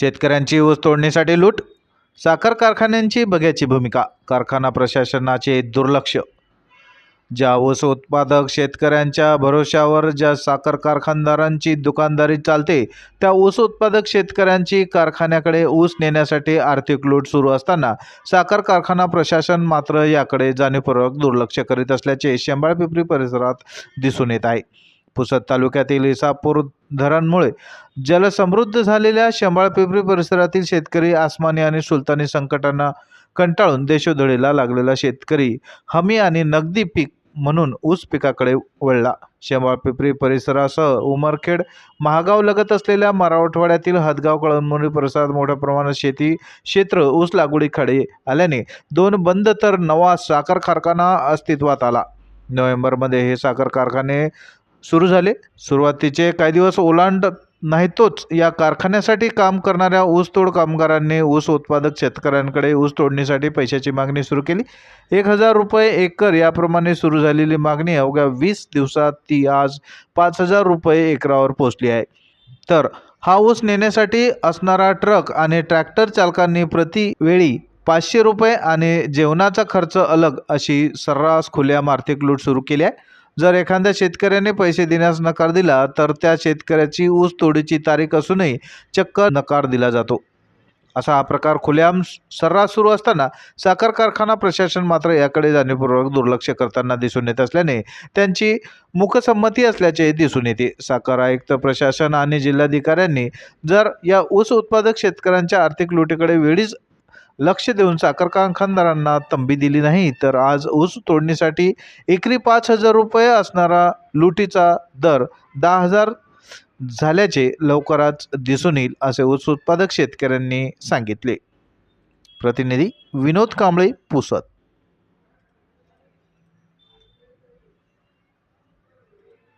शेतकऱ्यांची ऊस तोडणीसाठी लूट साखर कारखान्यांची बघ्याची भूमिका कारखाना प्रशासनाचे दुर्लक्ष. ज्या ऊस उत्पादक शेतकऱ्यांच्या भरोश्यावर ज्या साखर कारखानदारांची दुकानदारी चालते त्या ऊस उत्पादक शेतकऱ्यांची कारखान्याकडे ऊस नेण्यासाठी आर्थिक लूट सुरू असताना साखर कारखाना प्रशासन मात्र याकडे जाणीवपूर्वक दुर्लक्ष करीत असल्याचे शेंबाळपिपरी परिसरात दिसून येत आहे. पुसद तालुक्यातील इसापूर धरणमुळे जलसमृद्ध झालेल्या शेंबाळपिंपरी परिसरातील शेतकरी आसमानी आणि सुलतानी संकटांना कंटाळून देशोधडीला लागलेला शेतकरी हमी आणि नगदी पीक म्हणून ऊस पिकाकडे वळला. शेंबाळपिंपरी परिसरासह उमरखेड महागाव लगत असलेल्या मराठवाड्यातील हदगाव कळमनुरी परिसरात मोठ्या प्रमाणात शेती क्षेत्र ऊस लागवडीकडे आल्याने दोन बंद तर नवा साखर कारखाना अस्तित्वात आला. नोव्हेंबरमध्ये हे साखर कारखाने सुरू झाले. सुरुवातीचे काही दिवस ओलांड नाहीतोच. या कारखान्यासाठी काम करणाऱ्या ऊसतोड कामगारांनी ऊस उत्पादक शेतकऱ्यांकडे ऊस तोडणीसाठी पैशाची मागणी सुरू केली. एक हजार रुपये एकर याप्रमाणे सुरू झालेली मागणी अवघ्या वीस दिवसात ती आज पाच हजार रुपये एकरावर पोचली आहे. तर हा ऊस नेण्यासाठी असणारा ट्रक आणि ट्रॅक्टर चालकांनी प्रतिवेळी पाचशे रुपये आणि जेवणाचा खर्च अलग अशी सर्रास खुल्या आर्थिक लूट सुरू केली आहे. जर एखाद्या शेतकऱ्याने पैसे देण्यास नकार दिला तर त्या शेतकऱ्याची ऊस तोडीची तारीख असूनही चक्क नकार दिला जातो. असा हा प्रकार खुलेआम सर्रास सुरू असताना साखर कारखाना प्रशासन मात्र याकडे जाणीवपूर्वक दुर्लक्ष करताना दिसून येत असल्याने त्यांची मुखसंमती असल्याचे दिसून येते. साखर आयुक्त प्रशासन आणि जिल्हाधिकाऱ्यांनी जर या ऊस उत्पादक शेतकऱ्यांच्या आर्थिक लुटीकडे वेळीच लक्ष देऊन साखर कारखानदारांना तंबी दिली नाही तर आज ऊस तोडणीसाठी एकरी पाच हजार रुपये असणारा लुटीचा दर दहा हजार झाल्याचे लवकरच दिसून येईल असे ऊस उत्पादक शेतकऱ्यांनी सांगितले. प्रतिनिधी विनोद कांबळे पुसत